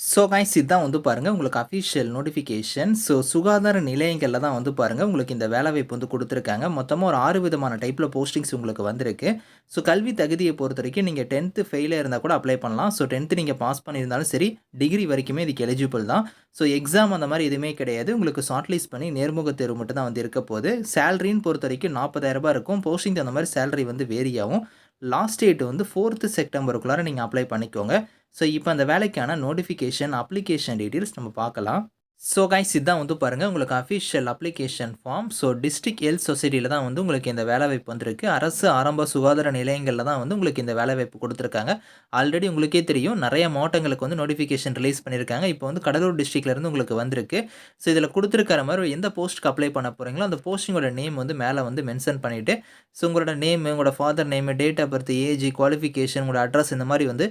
So guys இதுதான் வந்து பாருங்கள் உங்களுக்கு அஃபிஷியல் நோட்டிஃபிகேஷன் ஸோ சுகாதார நிலையங்களில் தான் வந்து பாருங்கள் உங்களுக்கு இந்த வேலைவாய்ப்பு வந்து கொடுத்துருக்காங்க. மொத்தமாக ஒரு ஆறு விதமான டைப்பில் போஸ்டிங்ஸ் உங்களுக்கு வந்திருக்கு. ஸோ கல்வி தகுதியை பொறுத்த வரைக்கும் நீங்கள் டென்த்து ஃபெயிலாக இருந்தால் கூட அப்ளை பண்ணலாம். ஸோ டென்த்து நீங்கள் பாஸ் பண்ணியிருந்தாலும் சரி டிகிரி வரைக்குமே இதுக்கு எலிஜிபிள் தான். ஸோ எக்ஸாம் அந்த மாதிரி எதுவுமே கிடையாது. உங்களுக்கு ஷார்ட்லிஸ்ட் பண்ணி நேர்முக தேர்வு மட்டும் தான் வந்து இருக்க போது சேலரின்னு பொறுத்த வரைக்கும் நாற்பதாயிரரூபா இருக்கும். போஸ்டிங் அந்த மாதிரி சேலரி வந்து வேரி ஆகும். லாஸ்ட் டேட் வந்து ஃபோர்த்து செப்டம்பருக்குள்ளார நீங்கள் அப்ளை பண்ணிக்கோங்க. ஸோ இப்போ அந்த வேலைக்கான நோட்டிஃபிகேஷன் அப்ளிகேஷன் டீட்டெயில்ஸ் நம்ம பார்க்கலாம். ஸோ கைஸ் இதான் வந்து பாருங்கள் உங்களுக்கு official application form so district health சொசைட்டியில் தான் வந்து உங்களுக்கு இந்த வேலைவாய்ப்பு வந்திருக்கு. அரசு ஆரம்ப சுகாதார நிலையங்களில் தான் வந்து உங்களுக்கு இந்த வேலைவாய்ப்பு கொடுத்துருக்காங்க. ஆல்ரெடி உங்களுக்கே தெரியும் நிறைய மாவட்டங்களுக்கு வந்து நோட்டிஃபிகேஷன் ரிலீஸ் பண்ணியிருக்காங்க. இப்போ வந்து கடலூர் டிஸ்ட்ரிக்ட்லேருந்து உங்களுக்கு வந்திருக்கு. ஸோ இதில் கொடுத்துருக்கிற மாதிரி எந்த போஸ்ட்டுக்கு அப்ளை பண்ண போகிறீங்களோ அந்த போஸ்டிங்கோட நேம் வந்து மேலே வந்து மென்ஷன் பண்ணிவிட்டு ஸோ உங்களோட நேம் உங்களோட father name date of birth age qualification உங்களோட அட்ரஸ் இந்த மாதிரி வந்து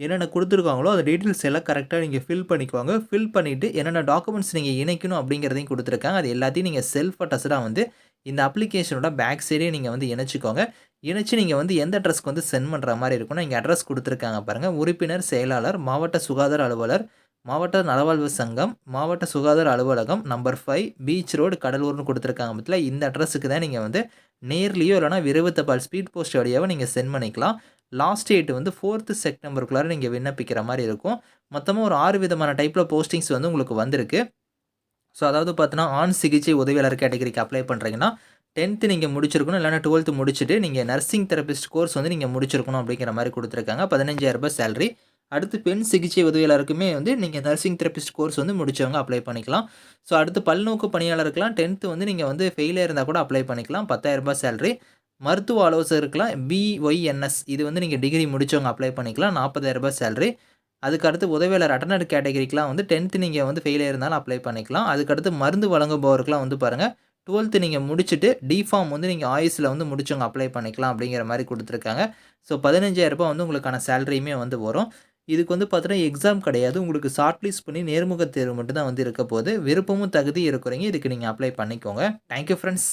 என்னென்ன கொடுத்துருக்காங்களோ அந்த டீட்டெயில்ஸ் எல்லாம் கரெக்டாக நீங்கள் ஃபில் பண்ணிக்குவாங்க. ஃபில் பண்ணிவிட்டு என்னென்ன டாக்குமெண்ட்ஸ் நீங்கள் இணைக்கணும் அப்படிங்கிறதையும் கொடுத்துருக்காங்க. அது எல்லாத்தையும் நீங்கள் செல்ஃப் அட்டஸ்டாக வந்து இந்த அப்ளிகேஷனோட பேக் சைடே நீங்கள் வந்து இணைச்சிக்கோங்க. இணைச்சி நீங்கள் வந்து எந்த அட்ரஸ்க்கு வந்து சென்ட் பண்ணுற மாதிரி இருக்குன்னா இங்கே அட்ரஸ் கொடுத்துருக்காங்க பாருங்கள் உறுப்பினர் செயலாளர் மாவட்ட சுகாதார அலுவலர் மாவட்ட நலவாழ்வு சங்கம் மாவட்ட சுகாதார அலுவலகம் நம்பர் ஃபைவ் பீச் ரோடு கடலூர்னு கொடுத்துருக்காங்க பற்றியில் இந்த அட்ரஸுக்கு தான் நீங்கள் வந்து நேர்லேயோ இல்லைனா விரைவு தபால் ஸ்பீட் போஸ்ட் வழியாகவும் நீங்கள் சென்ட் பண்ணிக்கலாம். லாஸ்ட் டேட் வந்து ஃபோர்த்து செப்டம்பருக்குள்ளார நீங்கள் விண்ணப்பிக்கிற மாதிரி இருக்கும். மொத்தமாக ஒரு ஆறு விதமான டைப்பில் போஸ்டிங்ஸ் வந்து உங்களுக்கு வந்திருக்கு. ஸோ அதாவது பார்த்தீங்கன்னா ஆண் சிகிச்சை உதவியாளர் கேட்டகரிக்கு அப்ளை பண்ணுறீங்கன்னா டென்த்து நீங்கள் முடிச்சிருக்கணும் இல்லைனா டுவெல்த்து முடிச்சுட்டு நீங்கள் நர்சிங் தெரபிஸ்ட் கோர்ஸ் வந்து நீங்கள் முடிச்சிருக்கணும் அப்படிங்கிற மாதிரி கொடுத்துருக்காங்க. பதினஞ்சாயிரரூபா சேலரி அடுத்து பெண் சிகிச்சை உதவியாளருக்குமே வந்து நீங்கள் நர்சிங் தெரபிஸ்ட் கோர்ஸ் வந்து முடித்தவங்க அப்ளை பண்ணிக்கலாம். ஸோ அடுத்து பல்நோக்கு பணியாளருக்குலாம் டென்த்து வந்து நீங்கள் வந்து ஃபெயிலாக இருந்தால் கூட அப்ளை பண்ணிக்கலாம். பத்தாயிரரூபா சேலரி மருத்துவ ஆலோசகருக்கெலாம் பிஒய்என்எஸ் இது வந்து நீங்கள் டிகிரி முடித்தவங்க அப்ளை பண்ணிக்கலாம். நாற்பதாயிரரூபா சேலரி அதுக்கடுத்து உதவியாளர் அட்டனர் கேட்டகரிக்கெலாம் வந்து டென்த்து நீங்கள் வந்து ஃபெயிலாக இருந்தாலும் அப்ளை பண்ணிக்கலாம். அதுக்கடுத்து மருந்து வழங்குபவருக்கெலாம் வந்து பாருங்கள் டுவெல்த்து நீங்கள் முடிச்சுட்டு டிஃபார்ம் வந்து நீங்கள் ஆயுஸில் வந்து முடிச்சவங்க அப்ளை பண்ணிக்கலாம் அப்படிங்கிற மாதிரி கொடுத்துருக்காங்க. ஸோ பதினஞ்சாயிரரூபா வந்து உங்களுக்கான சேலரியுமே வந்து வரும். இதுக்கு வந்து பார்த்தீங்கன்னா எக்ஸாம் கிடையாது. உங்களுக்கு ஷார்ட் லிஸ்ட் பண்ணி நேர்முக தேர்வு மட்டும்தான் வந்து இருக்க போது விருப்பமும் தகுதி இருக்கிறீங்க. இதுக்கு நீங்கள் அப்ளை பண்ணிக்கோங்க. Thank you friends